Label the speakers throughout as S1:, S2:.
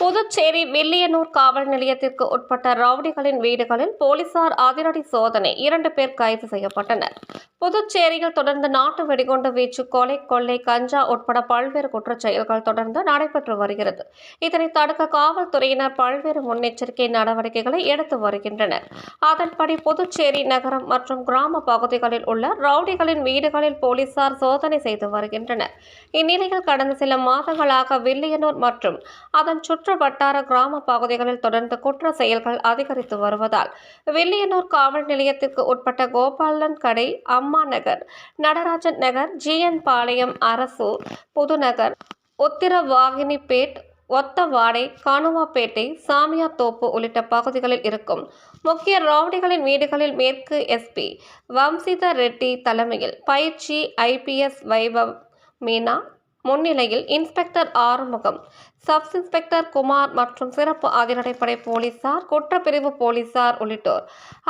S1: புதுச்சேரி வில்லியனூர் காவல் நிலையத்திற்கு உட்பட்ட ரவுடிகளின் வீடுகளில் போலீசார் அதிரடி சோதனை. இரண்டு பேர் கைது செய்யப்பட்டனர். புதுச்சேரியில் தொடர்ந்து நாட்டு வெடிகுண்டு வீச்சு கொலை கொள்ளை கஞ்சா உட்பட பல்வேறு குற்றச் செயல்கள் தொடர்ந்து நடைபெற்று வருகிறது. இதனை தடுக்க காவல்துறையினர் பல்வேறு முன்னெச்சரிக்கை நடவடிக்கைகளை எடுத்து வருகின்றனர். அதன்படி புதுச்சேரி நகரம் மற்றும் கிராம பகுதிகளில் உள்ள ரவுடிகளின் வீடுகளில் போலீசார் சோதனை செய்து வருகின்றனர். இந்நிலையில் கடந்த சில மாதங்களாக வில்லியனூர் மற்றும் அதன் சுற்று வட்டார கிராம பகுதிகளில் தொடர்ந்து குற்ற செயல்கள் அதிகரித்து வருவதால் வில்லியனூர் காவல் நிலையத்திற்கு உட்பட்ட கோபாலன் கடை அம்மா நகர் நடராஜன் நகர் ஜிஎன் பாளையம் அரசு புதுநகர் உத்திரவாகினிப்பேட் ஒத்தவாடை கானுவாப்பேட்டை சாமியார் தோப்பு உள்ளிட்ட பகுதிகளில் இருக்கும் முக்கிய ரவுடிகளின் வீடுகளில் மேற்கு எஸ்பி வம்சித ரெட்டி தலைமையில் பயிற்சி ஐபிஎஸ் வைபவ் மீனா முன்னிலையில் inspector Arumugam sub inspector Kumar மற்றும் சிறப்பு அதிரடிப்படை போலீசார் குற்றப்பிரிவு போலீசார் உள்ளிட்டோர்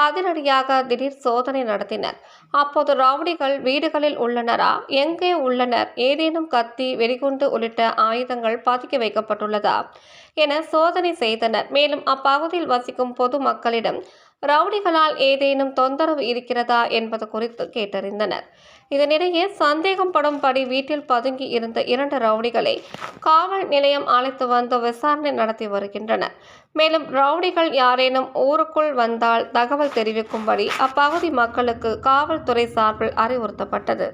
S1: அதிரடியாக திடீர் சோதனை நடத்தினர். அப்போது ரவுடிகள் வீடுகளில் உள்ளனரா? எங்கே உள்ளனர்? ஏதேனும் கத்தி வெடிகுண்டு உள்ளிட்ட ஆயுதங்கள் பதுக்கி வைக்கப்பட்டுள்ளதா? என சோதனை செய்தனர். மேலும் அப்பகுதியில் வசிக்கும் பொது மக்களிடம் ரவுடிகளால் ஏதேனும் தொந்தரவு இருக்கிறதா என்பது குறித்து கேட்டறிந்தனர். இதனிடையே சந்தேகம் படும்படி வீட்டில் பதுங்கி இருந்த இரண்டு ரவுடிகளை காவல் நிலையம் அழைத்து வந்து விசாரணை நடத்தி வருகின்றனர். மேலும் ரவுடிகள் யாரேனும் ஊருக்குள் வந்தால் தகவல் தெரிவிக்கும்படி அப்பகுதி மக்களுக்கு காவல்துறை சார்பில் அறிவுறுத்தப்பட்டது.